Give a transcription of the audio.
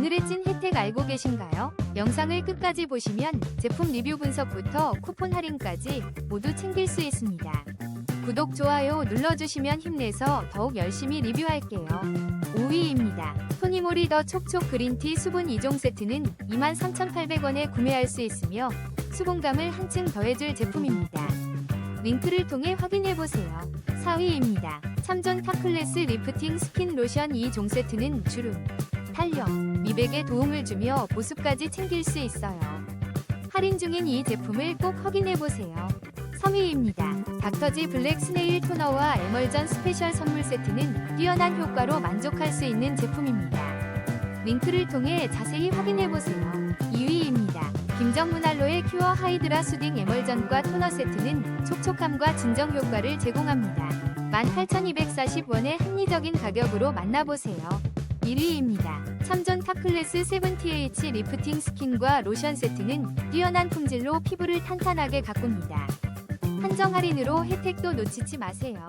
오늘의 찐 혜택 알고 계신가요? 영상을 끝까지 보시면 제품 리뷰 분석부터 쿠폰 할인까지 모두 챙길 수 있습니다. 구독, 좋아요 눌러주시면 힘내서 더욱 열심히 리뷰할게요. 5위입니다. 토니모리 더 촉촉 그린티 수분 2종 세트는 23,800원에 구매할 수 있으며 수분감을 한층 더해줄 제품입니다. 링크를 통해 확인해보세요. 4위입니다. 참전 타클래스 리프팅 스킨 로션 2종 세트는 주름, 미백에 도움을 주며 보습까지 챙길 수 있어요. 할인 중인 이 제품을 꼭 확인해보세요. 3위입니다. 닥터지 블랙 스네일 토너와 에멀전 스페셜 선물 세트는 뛰어난 효과로 만족할 수 있는 제품입니다. 링크를 통해 자세히 확인해보세요. 2위입니다. 김정문 알로에 큐어 하이드라 수딩 에멀전과 토너 세트는 촉촉함과 진정 효과를 제공합니다. 18,240원의 합리적인 가격으로 만나보세요. 1위입니다. 참전 타 클래스 7TH 리프팅 스킨과 로션 세트는 뛰어난 품질로 피부를 탄탄하게 가꿉니다. 한정 할인으로 혜택도 놓치지 마세요.